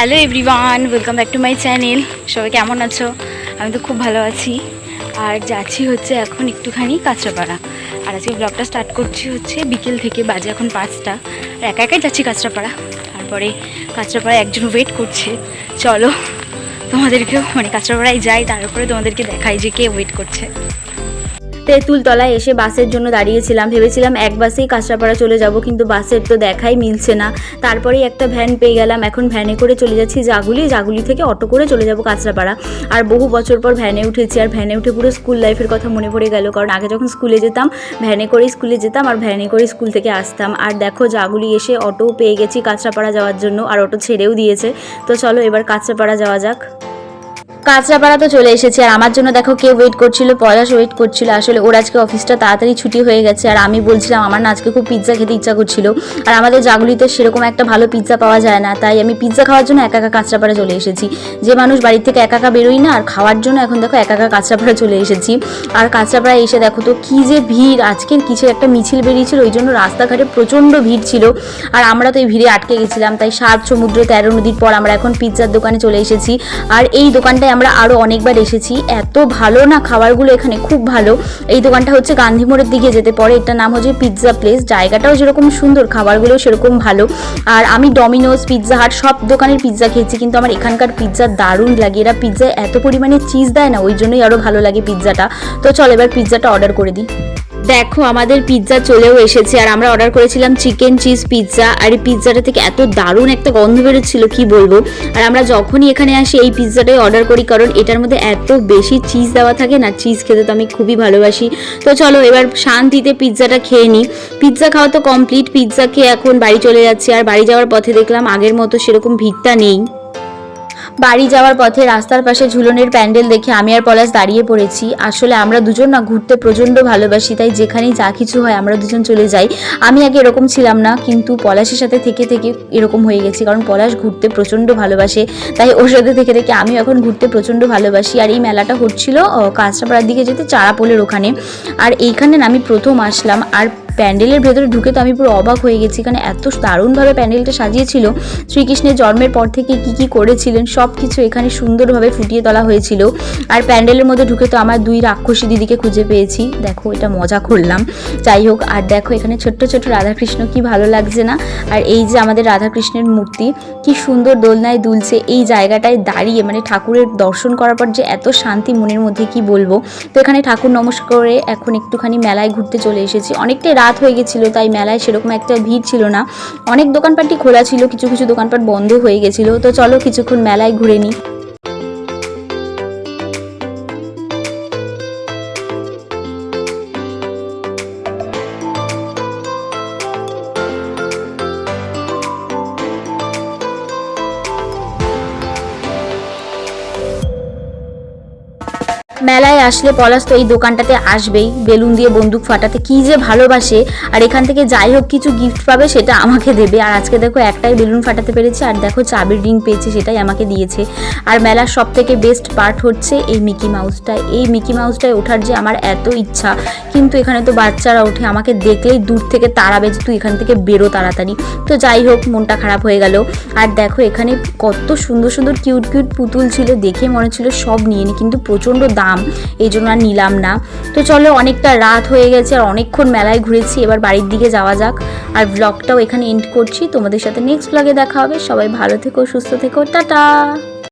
Hello everyone, welcome back to my channel. সবাই কেমন আছো? আমি তো খুব ভালো আছি। আর যাচ্ছি হচ্ছে এখন একটুখানি কাঁচরাপাড়া। আর আজকে ব্লগটা স্টার্ট করছি হচ্ছে বিকেল থেকে বাজে এখন পাঁচটা। আর একা একাই যাচ্ছি কাঁচরাপাড়া। তারপরে কাঁচরাপাড়ায় একজন ওয়েট করছে। চলো তোমাদেরকেও মানে কাঁচরাপাড়ায় যাই তারপরে তোমাদেরকে দেখাই যে কে ওয়েট করছে। তেঁতুলতলায় এসে বাসের জন্য দাঁড়িয়েছিলাম। ভেবেছিলাম এক বাসেই কাঁচরাপাড়া চলে যাব, কিন্তু বাসের তো দেখাই মিলছে না। তারপরেই একটা ভ্যান পেয়ে গেলাম। এখন ভ্যানে করে চলে যাচ্ছি জাগুলি। জাগুলি থেকে অটো করে চলে যাব কাঁচরাপাড়া আর বহু বছর পর ভ্যানে উঠেছি। আর ভ্যানে উঠে পুরো স্কুল লাইফের কথা মনে পড়ে গেল। কারণ আগে যখন স্কুলে যেতাম, ভ্যানে করে স্কুলে যেতাম আর ভ্যানে করে স্কুল থেকে আসতাম। আর দেখো, জাগুলি এসে অটোও পেয়ে গেছি কাঁচরাপাড়া যাওয়ার জন্য। আর অটো ছেড়েও দিয়েছে। তো চলো এবার কাঁচরাপাড়া যাওয়া যাক। কাঁচরাপাড়া তো চলে এসেছে। আর আমার জন্য দেখো কেউ ওয়েট করছিল, পলাশ ওয়েট করছিল। আসলে ওর আজকে অফিসটা তাড়াতাড়ি ছুটি হয়ে গেছে। আর আমি বলছিলাম, আমার না আজকে খুব পিৎজা খেতে ইচ্ছা করছিল। আর আমাদের জাগুলিতে সেরকম একটা ভালো পিৎজা পাওয়া যায় না। তাই আমি পিৎজা খাওয়ার জন্য একা একা কাঁচরাপাড়া চলে এসেছি। যে মানুষ বাড়ির থেকে একা একা বেরোই না, আর খাওয়ার জন্য এখন দেখো একা একা কাঁচরাপাড়া চলে এসেছি। আর কাঁচরাপাড়ায় এসে দেখো তো কী যে ভিড়। আজকের কিছু একটা মিছিল বেরিয়েছিল, ওই জন্য রাস্তাঘাটে প্রচণ্ড ভিড় ছিল। আর আমরা তো এই ভিড়ে আটকে গেছিলাম। তাই সাত সমুদ্র তেরো নদীর পর আমরা এখন পিৎজার দোকানে চলে এসেছি। আর এই দোকানটায় আমরা আরও অনেকবার এসেছি। এত ভালো না খাবারগুলো এখানে, খুব ভালো। এই দোকানটা হচ্ছে গান্ধী মোড়ের দিকে যেতে পরে। এটার নাম হচ্ছে পিৎজা প্লেস জায়গাটাও যেরকম সুন্দর খাবারগুলো সেরকম ভালো। আর আমি ডমিনোজ পিৎজা হাট সব দোকানের পিৎজা খেয়েছি, কিন্তু আমার এখানকার পিৎজা দারুণ লাগে। এরা পিৎজায় এত পরিমাণে চিজ দেয় না, ওই জন্যই আরও ভালো লাগে পিৎজাটা তো চল এবার পিৎজাটা অর্ডার করে দিই। দেখো, আমাদের পিৎজা চলেও এসেছে আর আমরা অর্ডার করেছিলাম চিকেন চিজ পিৎজা আর এই পিৎজাটা থেকে এত দারুণ একটা গন্ধ বেরোচ্ছিল, কি বলব? আর আমরা যখনই এখানে আসি, এই পিৎজাটাই অর্ডার করি কারণ এটার মধ্যে এত বেশি চিজ দেওয়া থাকে না চিজ খেতে তো আমি খুবই ভালোবাসি। তো চলো, এবার শান্তিতে পিৎজাটা খেয়ে নিই। পিৎজা খাওয়া তো কমপ্লিট পিৎজা খেয়ে এখন বাড়ি চলে যাচ্ছি আর বাড়ি যাওয়ার পথে দেখলাম আগের মতো সেরকম ভিড়টা নেই। বাড়ি যাওয়ার পথে রাস্তার পাশে ঝুলনের প্যান্ডেল দেখে আমি আর পলাশ দাঁড়িয়ে পড়েছি। আসলে আমরা দুজন না ঘুরতে প্রচণ্ড ভালোবাসি, তাই যেখানেই যা কিছু হয় আমরা দুজন চলে যাই। আমি আগে এরকম ছিলাম না, কিন্তু পলাশের সাথে থেকে থেকে এরকম হয়ে গেছি, কারণ পলাশ ঘুরতে প্রচণ্ড ভালোবাসে। তাই ওর সাথে থেকে থেকে আমি এখন ঘুরতে প্রচণ্ড ভালোবাসি। আর এই মেলাটা হচ্ছিল কাঁচরাপাড়ার দিকে যেতে চারাপোলের ওখানে। আর এইখানে আমি প্রথম আসলাম, আর প্যান্ডেলের ভেতরে ঢুকে তো আমি পুরো অবাক হয়ে গেছি এখানে এত দারুণভাবে প্যান্ডেলটা সাজিয়েছিল। শ্রীকৃষ্ণের জন্মের পর থেকে কি কি করেছিলেন সব কিছু এখানে সুন্দরভাবে ফুটিয়ে তোলা হয়েছিল। আর প্যান্ডেলের মধ্যে ঢুকে তো আমার দুই রাক্ষসী দিদিকে খুঁজে পেয়েছি। দেখো, এটা মজা করলাম। যাই হোক, আর দেখো, এখানে ছোট্ট ছোট্ট রাধাকৃষ্ণ কি ভালো লাগছে না? আর এই যে আমাদের রাধাকৃষ্ণের মূর্তি, কি সুন্দর দোলনায় দুলছে এই জায়গাটায় দাঁড়িয়ে মানে ঠাকুরের দর্শন করার পর যে এত শান্তি মনের মধ্যে কি বলব? তো এখানে ঠাকুর নমস্কার করে এখন একটুখানি মেলায় ঘুরতে চলে এসেছি। অনেকটাই রাত হয়ে গেছিল, তাই মেলায় সেরকম একটা ভিড় ছিল না। অনেক দোকানপাটটি খোলা ছিল, কিছু কিছু দোকানপাট বন্ধ হয়ে গেছিল। তো চলো কিছুক্ষণ মেলায় ঘুরে নিই মেলায় আসলে পলাশ তো এই দোকানটাতে আসবেই। বেলুন দিয়ে বন্দুক ফাটাতে কি যে ভালোবাসে। আর এখান থেকে যাই হোক, কিছু গিফট পাবে সেটা আমাকে দেবে। আর আজকে দেখো একটাই বেলুন ফাটাতে পেরেছে, আর দেখো চাবির রিং পেয়েছে সেটাই আমাকে দিয়েছে। আর মেলার সব থেকে বেস্ট পার্ট হচ্ছে এই মিকি মাউসটা এই মিকি মাউসটায় ওঠার যে আমার এত ইচ্ছা, কিন্তু এখানে তো বাচ্চারা ওঠে, আমাকে দেখলেই দূর থেকে তাড়াবে যে তুই এখান থেকে বেরো তাড়াতাড়ি। তো যাই হোক, মনটা খারাপ হয়ে গেল। আর দেখো এখানে কত সুন্দর সুন্দর কিউট কিউট পুতুল ছিল, দেখে মনে হচ্ছিল সব নিয়ে নি, কিন্তু প্রচণ্ড দাম এই জন্য আর নিলাম না। তো চলো, অনেকটা রাত হয়ে গেছে আর অনেকক্ষণ মেলায় ঘুরেছি। এবার বাড়ির দিকে যাওয়া যাক। আর ব্লগটাও এখানে এন্ড করছি। তোমাদের সাথে নেক্সট ব্লগে দেখা হবে। সবাই ভালো থেকো, সুস্থ থেকো। টাটা!